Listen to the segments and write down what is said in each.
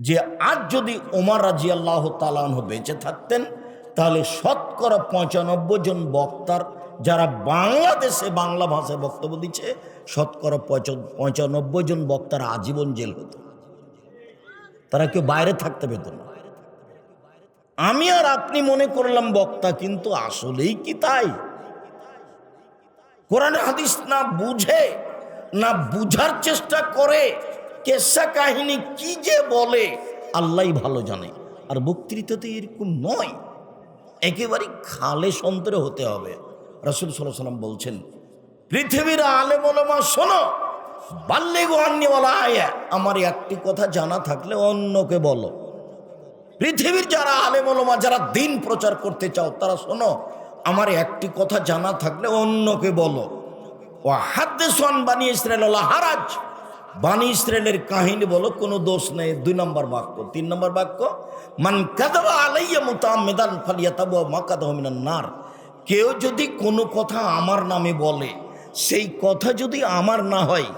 যে আজ যদি ওমর রাজি আল্লাহ তালাহ বেঁচে থাকতেন, তাহলে শতকরা পঁচানব্বই জন বক্তার যারা বাংলাদেশে বাংলা ভাষায় বক্তব্য দিচ্ছে, শতকরা পঁচ- পঁচানব্বই জন বক্তার আজীবন জেল হতো। তারা কেউ বাইরে থাকতে পেত না। আমি আর আপনি মনে করলাম, বক্তা কিন্তু আসলেই কি তাই? কোরআন হাদিস না বুঝে, না বুঝার চেষ্টা করে কেসা কাহিনী কি যে বলে আল্লাহ ভালো জানে। আর বক্তৃতাতে এরকম নয়। একেবারে খালে সন্তরে হতে হবে। রসুল সাল্লাম বলছেন, পৃথিবীর আলে মা শোনো বাল্যে গোয়ান্নিওয়ালা আয়া, আমার একটি কথা জানা থাকলে অন্যকে বলো। পৃথিবীর যারা আলেমলমা যারা দিন প্রচার করতে চাও, তারা শোনো, আমার একটি কথা জানা থাকলে অন্যকে বলো। ও হাদ্দে সোয়ান বানি ইসরায়েল হারাজ বানি ইসরায়েলের কাহিনী বলো, কোনো দোষ নেই। দুই নম্বর বাক্য, তিন নম্বর বাক্য, মান কাদাবা আলাইয়া মুতামেদান ফালিয়াতাবু মাকাদাহু মিনান নার। কেউ যদি কোনো কথা আমার নামে বলে, সেই কথা যদি আমার না হয়,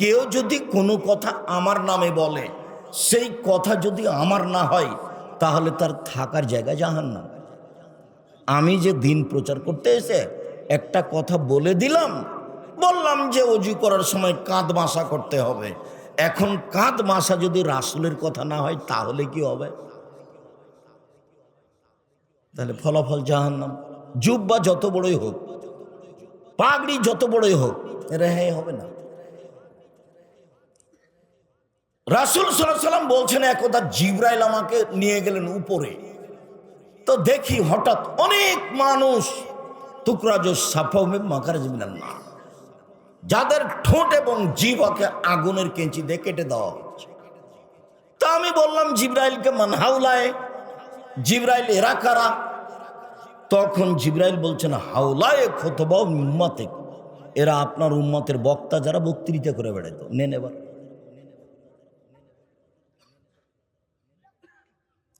কেউ যদি কোনো কথা আমার নামে বলে, সেই কথা যদি আমার না হয়, তাহলে তার থাকার জায়গা জাহান না আমি যে দিন প্রচার করতে এসে একটা কথা বলে দিলাম বললাম যে অজু করার সময় কাঁধ মাসা করতে হবে। এখন কাঁধ মাসা যদি রাসুলের কথা না হয়, তাহলে কি হবে? তাহলে ফলাফল জাহান্নাম। জুব্বা যত বড়ই হোক, পাগড়ি যত বড়ই হোক, রেহাই হবে না। রাসুল সাল্লাম বলছেন একদা জিব্রাইল আমাকে নিয়ে গেলেন উপরে। তো দেখি হঠাৎ অনেক মানুষ টুকরাজ সাফাউমে মাকার জমিনার না যাদের ঠোঁট এবং জিভাকে আগুনের কেঞ্চি দিয়ে কেটে দেওয়া হচ্ছে তা আমি বললাম, জিব্রাইলকে মানহাউলায় জিব্রাইল এরা কারা? তখন জিব্রাইল বলছেন হাউলায় খতবা উম্মাতে এরা আপনার উম্মতের বক্তা যারা বক্তৃতা করে বেড়াইতো। নেন এবার।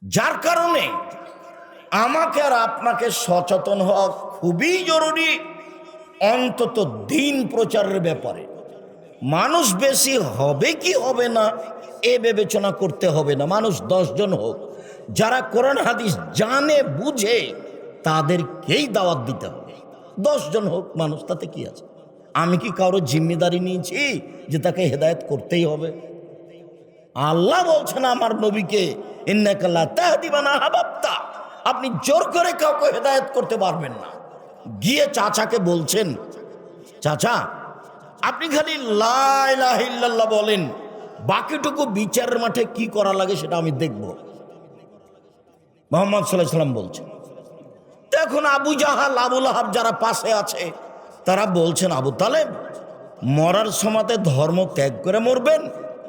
যার কারণে আমাকে আর আপনাকে সচেতন হওয়া খুবই জরুরি। অন্তত দিন প্রচারের ব্যাপারে। মানুষ বেশি হবে কি হবে না, এ বিবেচনা করতে হবে না। মানুষ দশজন হোক, যারা কোরআন হাদিস জানে, বুঝে, তাদেরকেই দাওয়াত দিতে হবে। দশজন হোক মানুষ, তাতে কি আছে? আমি কি কারও জিম্মেদারি নিয়েছি যে তাকে হেদায়েত করতেই হবে? আল্লাহ বলছেন, আমার নবীকে ইন্নাকাল্লা তাহদিবানা হাবাপ্তা আপনি জোর করে কাউকে হেদায়ত করতে পারবেন না। গিয়ে চাচাকে বলছেন, চাচা, আপনি খালি লাইল্লাহ বলেন, বাকিটুকু বিচারের মাঠে কি করা লাগে সেটা আমি দেখব। মোহাম্মদ সাল্লাহ সাল্লাম বলছেন এখন আবু জাহাল আবুল আহাব যারা পাশে আছে, তারা বলছেন, আবু তালেব, মরার সমাতে ধর্ম ত্যাগ করে মরবেন,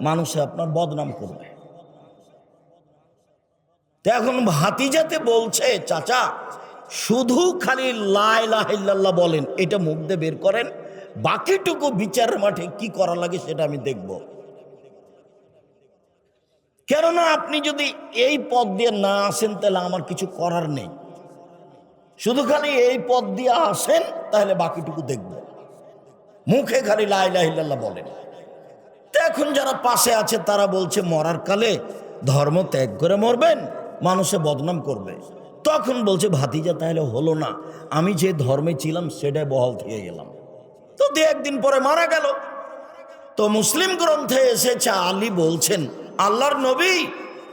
মানুষে আপনার বদনাম করবে। এখন ভাতিজাতে বলছে, চাচা শুধু খালি লাইল্লাহ বলেন, এটা মুখ দিয়ে বের করেন, বাকিটুকু বিচার মাঠে কি করা লাগে সেটা আমি দেখব। কেননা আপনি যদি এই পথ দিয়ে না আসেন, তাহলে আমার কিছু করার নেই। শুধু খালি এই পথ দিয়ে আসেন, তাহলে বাকিটুকু দেখব। মুখে খালি লাইল্লাহ বলেন। এখন যারা পাশে আছে, তারা বলছে, মরার কালে ধর্ম ত্যাগ করে মরবেন, মানুষে বদনাম করবে। তখন বলছে, ভাতিজা, তাহলে হলো না। আমি যে ধর্মে ছিলাম, সেটাই বহাল থেকে গেলাম। তো দু একদিন পরে মারা গেল। তো মুসলিম গ্রন্থে এসেছে, আলী বলছেন, আল্লাহর নবী,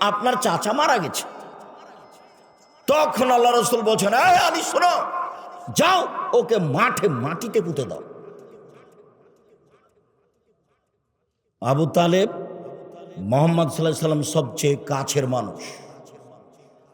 আপনার চাচা মারা গেছে। তখন আল্লাহ রসুল বলছেন, এই আলী, শোনো, যাও, ওকে মাঠে, মাটিতে পুঁতে দাও। আবু তালেব মোহাম্মদ সাল্লাহ সাল্লাম সবচেয়ে কাছের মানুষ।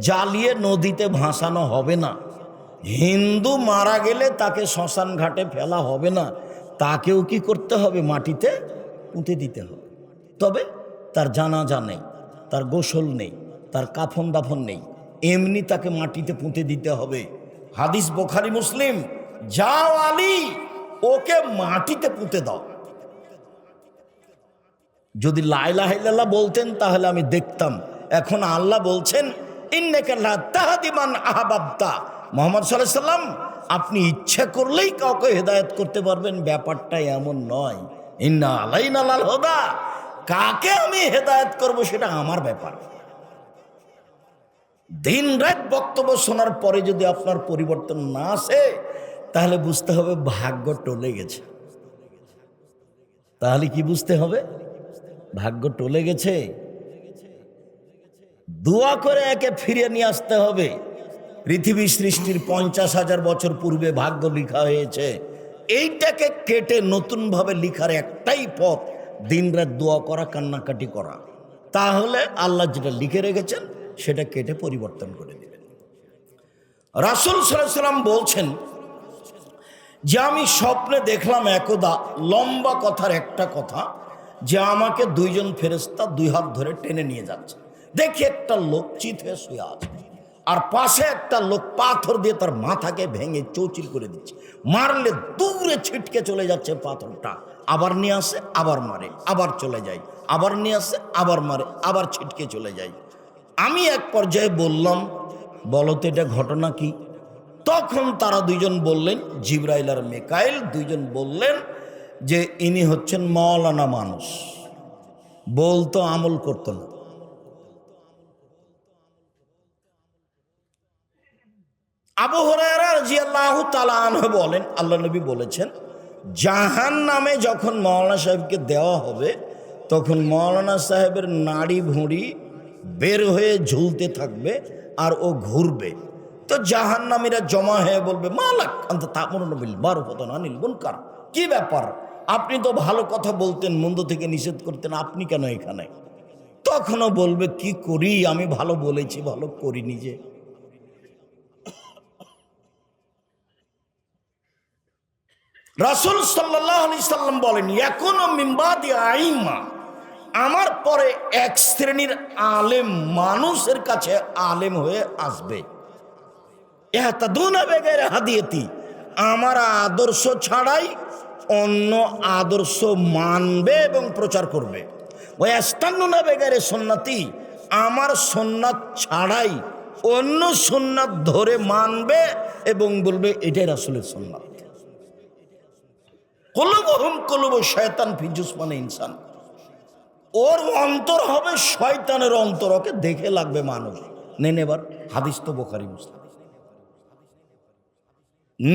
জ্বালিয়ে নদীতে ভাসানো হবে না। হিন্দু মারা গেলে তাকে শ্মশান ঘাটে ফেলা হবে না। তাকেও কি করতে হবে? মাটিতে পুঁতে দিতে হবে। তবে তার জানাজা নেই, তার গোসল নেই, তার কাফন দাফন নেই। এমনি তাকে মাটিতে পুঁতে দিতে হবে। হাদিস বোখারি মুসলিম, যাও আলী, ওকে মাটিতে পুঁতে দাও। যদি লাইলাহিল্লাহ বলতেন, তাহলে আমি দেখতাম। এখন আল্লাহ বলছেন মোহাম্মদ সাল্লাম, আপনি ইচ্ছা করলেই কাউকে হেদায়ত করতে পারবেন, ব্যাপারটা এমন নয়। ইন্না আলাইন আলাল হোদা, কাকে আমি হেদায়েত করব সেটা আমার ব্যাপার। দিন রাত বক্তব্য শোনার পরে যদি আপনার পরিবর্তন না আসে, তাহলে বুঝতে হবে ভাগ্য টলে গেছে। তাহলে কি বুঝতে হবে? ভাগ্য টলে গেছে? দোয়া করে একে ফিরিয়ে নিয়ে আসতে হবে। পৃথিবী সৃষ্টির পঞ্চাশ হাজার বছর পূর্বে ভাগ্য লিখা হয়েছে। এইটাকে কেটে নতুনভাবে লিখার একটাই পথ দিনরাত দোয়া করা, কান্নাকাটি করা। তাহলে আল্লাহ যেটা লিখে রেখেছেন, সেটা কেটে পরিবর্তন করে দেবেন রাসুল সাল্লাম বলছেন, যে আমি স্বপ্নে দেখলাম একদা লম্বা কথার একটা কথা, যে আমাকে দুইজন ফেরেস্তা দুই হাত ধরে টেনে নিয়ে যাচ্ছে। দেখি একটা লোক চিত হয়ে শুয়ে আছে। আর পাশে একটা লোক পাথর দিয়ে তার মাথাকে ভেঙে চৌচির করে দিচ্ছে। মারলে দূরে ছিটকে চলে যাচ্ছে পাথরটা। আবার নিয়ে আসে, আবার মারে, আবার চলে যায়। আবার নিয়ে আসে, আবার মারে, আবার ছিটকে চলে যায়। আমি এক পর্যায়ে বললাম, বলো তো এটা ঘটনা কি? তখন তারা দুইজন বললেন, জিব্রাইল আর মেকাইল দুইজন বললেন যে ইনি হচ্ছেন মৌলানা মানুষ। বলতো আমল করতো না। আবু আনহু বলেন, আল্লাহ নবী বলেছেন জাহান নামে যখন মৌলানা সাহেবকে দেওয়া হবে, তখন মৌলানা সাহেবের নাড়ি ভুঁড়ি বের হয়ে ঝুলতে থাকবে আর ও ঘুরবে। তো জাহান নামীরা জমা হয়ে বলবে, মালাক, আন্ত তামরুন বিল মারুফত আনিল মুনকার। কি ব্যাপার? আপনি তো ভালো কথা বলতেন, মন্দ থেকে নিষেধ করতেন, আপনি কেন এখানে? তখনও বলবে, কি করি? আমি ভালো বলেছি, ভালো করি নিজে রাসুল সাল্লাহ আলি সাল্লাম বলেন, এখনও মিম্বাদি আইমা, আমার পরে এক শ্রেণির আলেম মানুষের কাছে আলেম হয়ে আসবে। বেগের হাদিয়েতি, আমার আদর্শ ছাড়াই অন্য আদর্শ মানবে এবং প্রচার করবে। ওই আস্তান্নুনা বেগের সন্ন্যাতি আমার সন্ন্যাত ছাড়াই অন্য সন্ন্যাত ধরে মানবে এবং বলবে, এটাই রাসুলের সন্ন্যাত কলবহম কলব শয়তান ফিজুস মানে ইনসান। ওর অন্তর হবে শয়তানের অন্তর, ওকে দেখে লাগবে মানুষ। নেন এবার, হাদিস তো বোখারি, মুসলিম।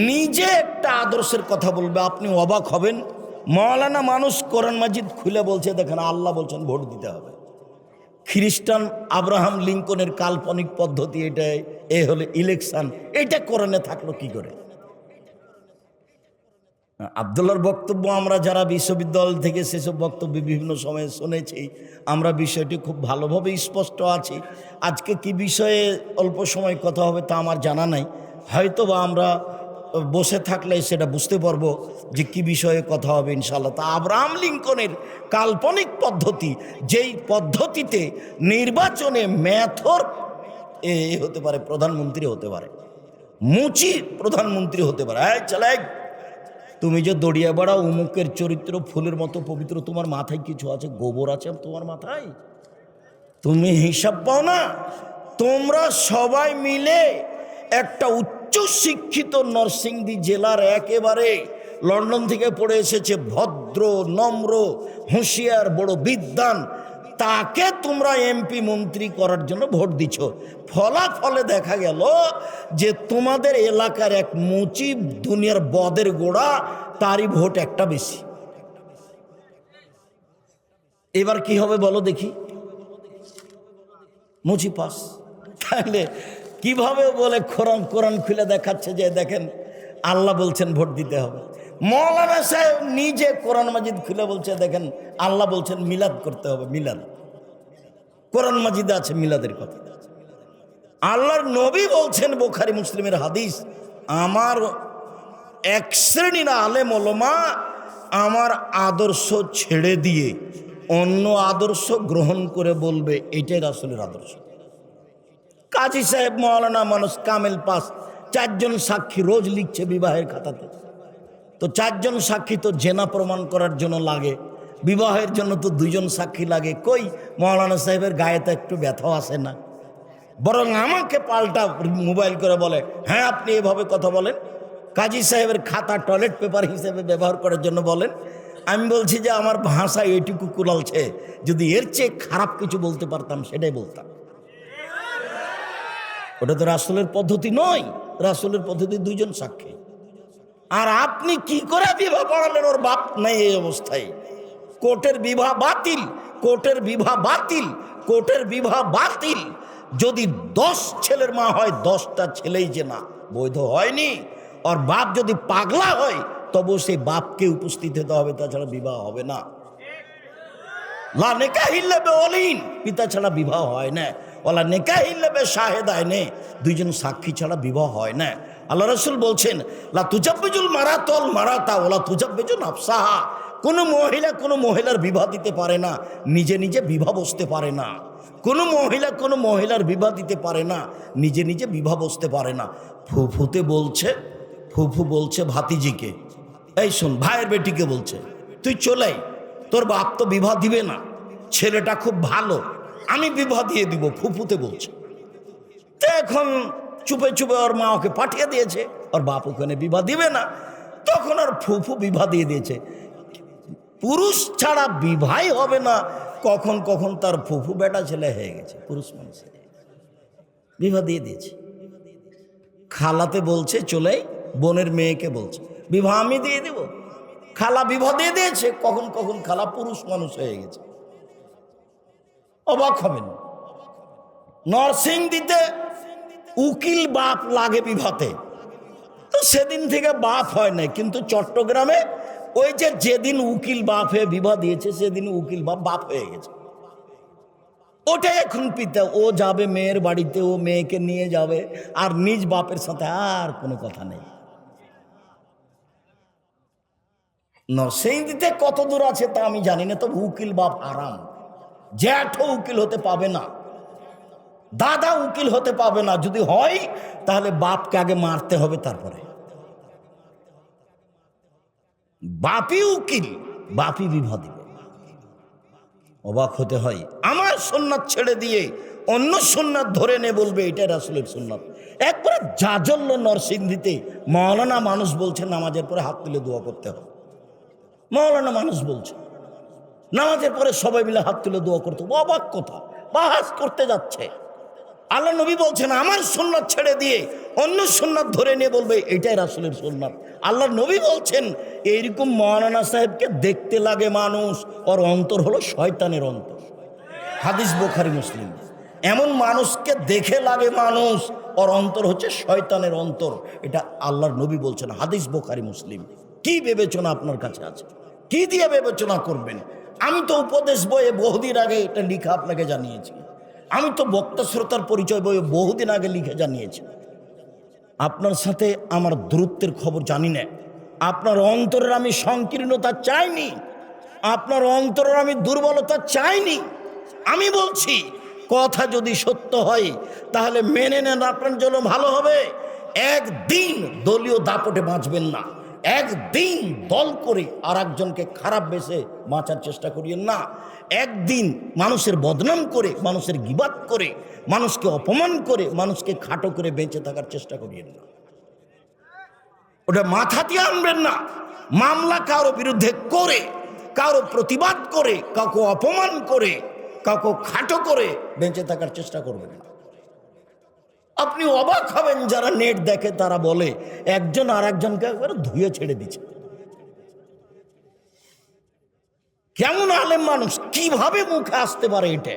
নিজে একটা আদর্শের কথা বলবে, আপনি অবাক হবেন। মৌলানা মানুষ কোরআন মাজিদ খুলে বলছে, দেখেন আল্লাহ বলছেন ভোট দিতে হবে। খ্রিস্টান আব্রাহাম লিঙ্কনের কাল্পনিক পদ্ধতি এটাই, এ হলে ইলেকশন এটা কোরআনে থাকল কি করে? আবদুল্লার বক্তব্য আমরা যারা বিশ্ববিদ্যালয় থেকে সেসব বক্তব্য বিভিন্ন সময়ে শুনেছি, আমরা বিষয়টি খুব ভালোভাবে স্পষ্ট আছি। আজকে কি বিষয়ে অল্প সময় কথা হবে তা আমার জানা নাই। হয়তো বা আমরা বসে থাকলে সেটা বুঝতে পারব যে কি বিষয়ে কথা হবে ইনশাল্লাহ তা আব্রাহাম লিঙ্কনের কাল্পনিক পদ্ধতি, যেই পদ্ধতিতে নির্বাচনে ম্যাথর এ হতে পারে, প্রধানমন্ত্রী হতে পারে, মুচি প্রধানমন্ত্রী হতে পারে। হ্যাঁ চালাই তুমি যে দড়িয়া বেড়া উমুকের চরিত্র, ফুলের মতো পবিত্র, তোমার মাথায় কিছু আছে? গোবর আছে তোমার মাথায়? তুমি হিসাব পাও না? তোমরা সবাই মিলে একটা উচ্চ শিক্ষিত নরসিংদী জেলার একেবারে লন্ডন থেকে পড়ে এসেছে ভদ্র, নম্র, হুঁশিয়ার, বড় বিদ্বান তাকে তোমরা এমপি মন্ত্রী করার জন্য ভোট দিছ। ফলাফলে দেখা গেল যে তোমাদের এলাকার এক মুচি দুনিয়ার বদের গোড়া, তারই ভোট একটা বেশি। এবার কি হবে বলো দেখি। মুচি পাস। তাহলে কীভাবে বলে কোরআন কোরআন খুলে দেখাচ্ছে যে দেখেন, আল্লাহ বলছেন ভোট দিতে হবে। মৌলানা সাহেব নিজে কোরআন মাজিদ খুলে বলছে, দেখেন আল্লাহ বলছেন মিলাদ করতে হবে, মিলাদ। কোরআন মাজিদে আছে মিলাদের কথা। আল্লাহর নবী বলছেন বোখারি মুসলিমের হাদিস, আমার এক শ্রেণির আলেম ওলমা আমার আদর্শ ছেড়ে দিয়ে অন্য আদর্শ গ্রহণ করে বলবে, এটাই রাসুলের আদর্শ। কাজী সাহেব মৌলানা মানুষ কামেল পাস চারজন সাক্ষী রোজ লিখছে বিবাহের খাতাতে। তো চারজন সাক্ষী তো জেনা প্রমাণ করার জন্য লাগে, বিবাহের জন্য তো দুজন সাক্ষী লাগে। কই? মৌলানা সাহেবের গায়ে তো একটু ব্যথাও আসে না। বরং আমাকে পাল্টা মোবাইল করে বলে হ্যাঁ আপনি এভাবে কথা বলেন। কাজী সাহেবের খাতা টয়লেট পেপার হিসেবে ব্যবহার করার জন্য বলেন, আমি বলছি যে আমার ভাষা এইটুকু কুলালছে যদি এর চেয়ে খারাপ কিছু বলতে পারতাম, সেটাই বলতাম। ওটা তো রাসুলের পদ্ধতি নয়। রাসুলের পদ্ধতি দুইজন সাক্ষী। আর আপনি কি করে বিবাহ পড়ালেন ওর বাপ নাই এই অবস্থায়। কোর্টের বিবাহ বাতিল, কোর্টের বিবাহ বাতিল, কোর্টের বিবাহ বাতিল। যদি দশ ছেলের মা হয়, দশটা ছেলেই যে না, বৈধ হয়নি। আর বাপ যদি পাগলা হয়, তবু সেই বাপকে উপস্থিত হতে হবে, তাছাড়া বিবাহ হবে না। লা নেকাহিল্লাবে অলিন, পিতা ছাড়া বিবাহ হয় না। ওলা নেকাহিল্লাবে শাহেদ আয় নে দুইজন সাক্ষী ছাড়া বিবাহ হয় না। আল্লাহ রসুল বলছেন, লা মারাতল মারাতা ওলা তুজাব্বিজুল আফসাহা। কোনো মহিলা কোনো মহিলার বিবাহ দিতে পারে না, নিজে নিজে বিবাহ বসতে পারে না। কোনো মহিলা কোনো মহিলার বিবাহ দিতে পারে না, নিজে নিজে বিবাহ বসতে পারে না। ফুফুতে বলছে, ফুফু বলছে ভাতিজিকে, এই শোন, ভাইয়ের বেটিকে বলছে, তুই চলে। তোর বাপ তো বিবাহ দিবে না, ছেলেটা খুব ভালো, আমি বিবাহ দিয়ে দিব। ফুফুতে বলছে। তো এখন চুপে চুপে ওর মা ওকে পাঠিয়ে দিয়েছে। ওর বাপ ওখানে বিবাহ দিবে না। তখন ওর ফুফু বিবাহ দিয়ে দিয়েছে। পুরুষ ছাড়া বিবাহই হবে না। কখন কখন তার ফুফু বেটা ছেলে হয়ে গেছে, পুরুষ মানুষের। বিবাহ দিয়ে দিয়েছে। খালাতে বলছে, চলে বোনের মেয়েকে বলছে, বিবাহ আমি দিয়ে দেব। খালা বিবাহ দিয়ে দিয়েছে। কখন কখন খালা পুরুষ মানুষ হয়ে গেছে। অবাক হবেন। নরসিং দিতে উকিল বাপ লাগে বিভাতে। তো সেদিন থেকে বাপ হয় না কিন্তু চট্টগ্রামে ওই যে যেদিন উকিল বাপ হয়ে বিবাহ দিয়েছে, সেদিন উকিল বাপ বাপ হয়ে গেছে। ওটাই এখন পিতা, ও যাবে মেয়ের বাড়িতে, ও মেয়েকে নিয়ে যাবে, আর নিজ বাপের সাথে আর কোনো কথা নেই। নরসিংদীতে কত দূর আছে তা আমি জানি না, তবে উকিল বাপ আরাম জ্যাঠও উকিল হতে পাবে না। দাদা উকিল হতে পাবে না। যদি হয়, তাহলে বাপকে আগে মারতে হবে তারপরে। বাপি উকিল বাপি বিবাহ দিবে। অবাক হতে হয়, আমার সোননাথ ছেড়ে দিয়ে অন্য সোননাথ ধরে নে বলবে এটা রাসুলের সোননাথ। একবারে জাজল্য নরসিংদীতে মৌলানা মানুষ বলছে নামাজের পরে হাত তুলে দোয়া করতে হবে। মৌলানা মানুষ বলছে নামাজের পরে সবাই মিলে হাত তুলে দোয়া করতে হবে। অবাক কথা, বাহাস করতে যাচ্ছে। আল্লাহ নবী বলছেন, আমার সুন্নাত ছেড়ে দিয়ে অন্য সুন্নাত ধরে নিয়ে বলবে, এটাই রাসুলের সুন্নাত। আল্লাহ নবী বলছেন, এইরকম মৌলানা সাহেবকে দেখতে লাগে মানুষ, ওর অন্তর হলো শয়তানের অন্তর। হাদিস বোখারি, মুসলিম। এমন মানুষকে দেখে লাগে মানুষ, ওর অন্তর হচ্ছে শয়তানের অন্তর। এটা আল্লাহর নবী বলছেন, হাদিস বোখারি, মুসলিম। কি বিবেচনা আপনার কাছে আছে? কি দিয়ে বিবেচনা করবেন? আমি তো উপদেশ বইয়ে বহুদিন আগে এটা লিখা আপনাকে জানিয়েছি। আমি তো বক্তা শ্রোতার পরিচয় বইয়ে বহুদিন আগে লিখে জানিয়েছি। আপনার সাথে আমার দূরত্বের খবর জানি না। আপনার অন্তরের আমি সংকীর্ণতা চাইনি। আপনার অন্তরের আমি দুর্বলতা চাইনি। আমি বলছি, কথা যদি সত্য হয়, তাহলে মেনে নেন আপনার জন্য ভালো হবে। একদিন দলীয় দাপটে বাঁচবেন না। একদিন দল করে আর একজনকে খারাপ বেসে বাঁচার চেষ্টা করিয়েন না। একদিন মানুষের বদনাম করে, মানুষের গিবাদ করে, মানুষকে অপমান করে, মানুষকে খাটো করে বেঁচে থাকার চেষ্টা করিয়েন না। ওটা মাথাতে আনবেন না। মামলা কারও বিরুদ্ধে করে, কারও প্রতিবাদ করে, কাউকে অপমান করে, কাউকে খাটো করে বেঁচে থাকার চেষ্টা করবেন না। আপনি অবাক হবেন যারা নেট দেখে, তারা বলে, একজন আর একজনকে একবারে ধুয়ে ছেড়ে দিচ্ছে। কেমন আলেম মানুষ, কীভাবে মুখে আসতে পারে এটা?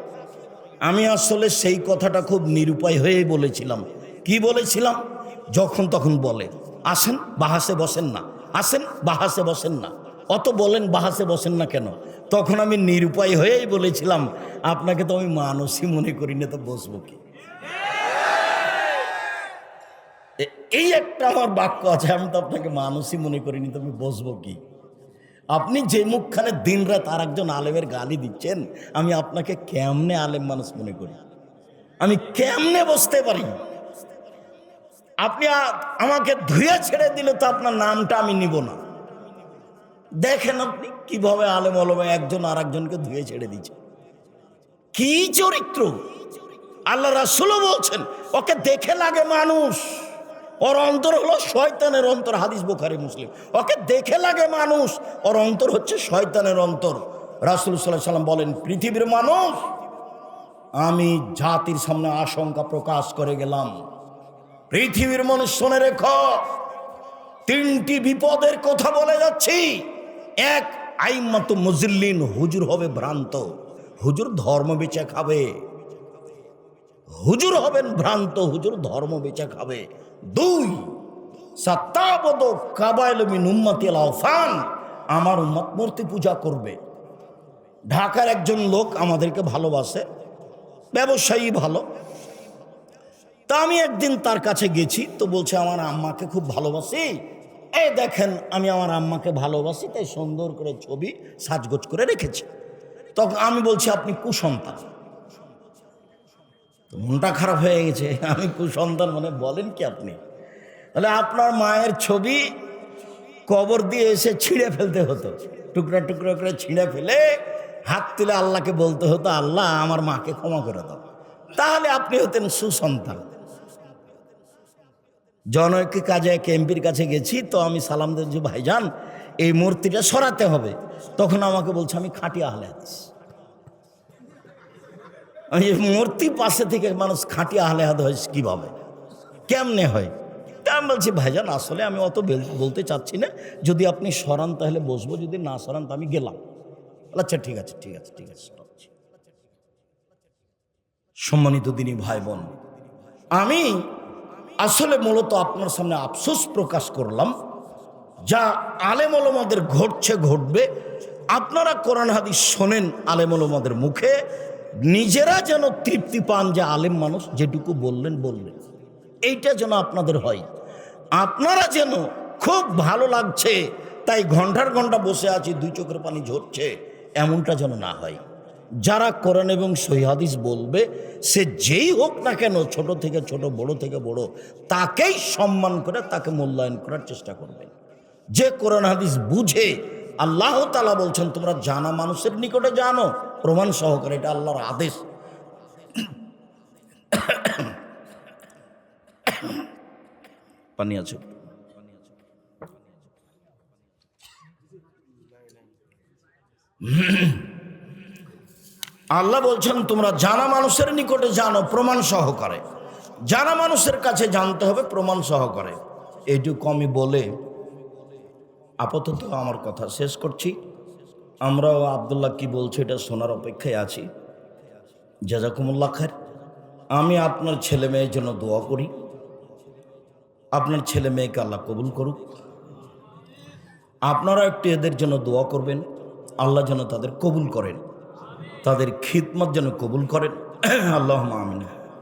আমি আসলে সেই কথাটা খুব নিরুপায় হয়ে বলেছিলাম। কি বলেছিলাম? যখন তখন বলে, আসেন, বাহাসে বসেন না। আসেন, বাহাসে বসেন না। অত বলেন, বাহাসে বসেন না কেন? তখন আমি নিরুপায় হয়েই বলেছিলাম, আপনাকে তো আমি মানুষই মনে করি না, তো বসবো কি এ- এই একটা আমার বাক্য আছে, আমি তো আপনাকে মানুষই মনে করিনি, তো আমি বসবো কি? আপনি যে মুখখানে দিন রাত আর একজন আলেমের গালি দিচ্ছেন, আমি আপনাকে কেমনে আলেম মানুষ মনে করি? আমি কেমনে বসতে পারি? আপনি আমাকে ধুয়ে ছেড়ে দিলে তো আপনার নামটা আমি নিব না। দেখেন আপনি কীভাবে আলেম আলমে একজন আর একজনকে ধুয়ে ছেড়ে দিচ্ছে। কি চরিত্র? আল্লাহ রাসুলও বলছেন, ওকে দেখে লাগে মানুষ। ওর অন্তর হলো শয়তানের অন্তর, হাদিস বোখারি, মুসলিম। ওকে দেখে লাগে মানুষ, ওর অন্তর হচ্ছে শয়তানের অন্তর। রাসুল সাল্লাহ সাল্লাম বলেন, পৃথিবীর মানুষ, আমি জাতির সামনে আশঙ্কা প্রকাশ করে গেলাম। পৃথিবীর মানুষ, শুনে রেখ, তিনটি বিপদের কথা বলে যাচ্ছি। এক, আইমাত মুজিল্লিন, হুজুর হবে ভ্রান্ত। হুজুর ধর্ম বেচে খাবে। হুজুর হবেন ভ্রান্ত, হুজুর ধর্ম বেচে খাবে। দুই, সত্তাবদ কাবাইল মিন উম্মতি আলাফান আমার উম্মত মূর্তি পূজা করবে। ঢাকার একজন লোক আমাদেরকে ভালোবাসে, ব্যবসায়ী ভালো। তা আমি একদিন তার কাছে গেছি, তো বলছে, আমার আম্মাকে খুব ভালোবাসি। এই দেখেন, আমি আমার আম্মাকে ভালোবাসি, তাই সুন্দর করে ছবি সাজগোজ করে রেখেছি। তখন আমি বলছি, আপনি কুসন্তান। তো মনটা খারাপ হয়ে গেছে। আমি কুসন্তান মানে বলেন কি আপনি? তাহলে আপনার মায়ের ছবি কবর দিয়ে এসে ছিঁড়ে ফেলতে হতো। টুকরা টুকরা করে ছিঁড়ে ফেলে হাত তুলে আল্লাহকে বলতে হতো, আল্লাহ, আমার মাকে ক্ষমা করে দাও। তাহলে আপনি হতেন সুসন্তান। জনৈক কাজে এক এমপির কাছে গেছি, তো আমি সালাম দিয়েছি ভাইজান, এই মূর্তিটা সরাতে হবে। তখন আমাকে বলছে, আমি খাঁটি আহলে হাদিস। মূর্তি পাশে থেকে মানুষ খাঁটি আহলে হাদিস কীভাবে কেমনে হয়? তা আমি বলছি, ভাইজান, আসলে আমি অত বলতে চাচ্ছি না। যদি আপনি সরান, তাহলে বসবো। যদি না সরান, তো আমি গেলাম। আচ্ছা ঠিক আছে ঠিক আছে ঠিক আছে। সম্মানিত দিনী ভাই বোন আমি আসলে মূলত আপনার সামনে আফসোস প্রকাশ করলাম যা আলেম ওলমাদের ঘটছে, ঘটবে। আপনারা কোরআন হাদিস শোনেন আলেম ওলমাদের মুখে। নিজেরা যেন তৃপ্তি পান যে আলেম মানুষ, যেটুকু বললেন বললেন। এইটা যেন আপনাদের হয়। আপনারা যেন খুব ভালো লাগছে, তাই ঘণ্টার ঘণ্টা বসে আছি, দুই চোখের পানি ঝরছে, এমনটা যেন না হয়। যারা কোরআন এবং সহিহাদিস বলবে, সে যেই হোক না কেন, ছোট থেকে ছোট, বড় থেকে বড়, তাকেই সম্মান করে, তাকে মূল্যায়ন করার চেষ্টা করবে। যে কোরআন হাদিস বুঝে, আল্লাহ তালা বলছেন, তোমরা জানা মানুষের নিকটে জানো প্রমাণ সহকারে এটা আল্লাহর আদেশ। পানি আছে আল্লাহ বলছেন, তোমরা জানা মানুষের নিকটে জানো, প্রমাণ সহকারে। জানা মানুষের কাছে জানতে হবে, প্রমাণ সহকারে। এইটুকু আমি বলে আপাতত আমার কথা শেষ করছি। আমরাও আবদুল্লাহ কি বলছে এটা শোনার অপেক্ষায় আছি। জাজাকুমুল্লাহ খার আমি আপনার ছেলে মেয়ের জন্য দোয়া করি। আপনার ছেলে মেয়েকে আল্লাহ কবুল করুক। আপনারা একটু এদের জন্য দোয়া করবেন। আল্লাহ যেন তাদের কবুল করেন। তাদের খিদমত যেন কবুল করেন। আল্লাহ আমিন।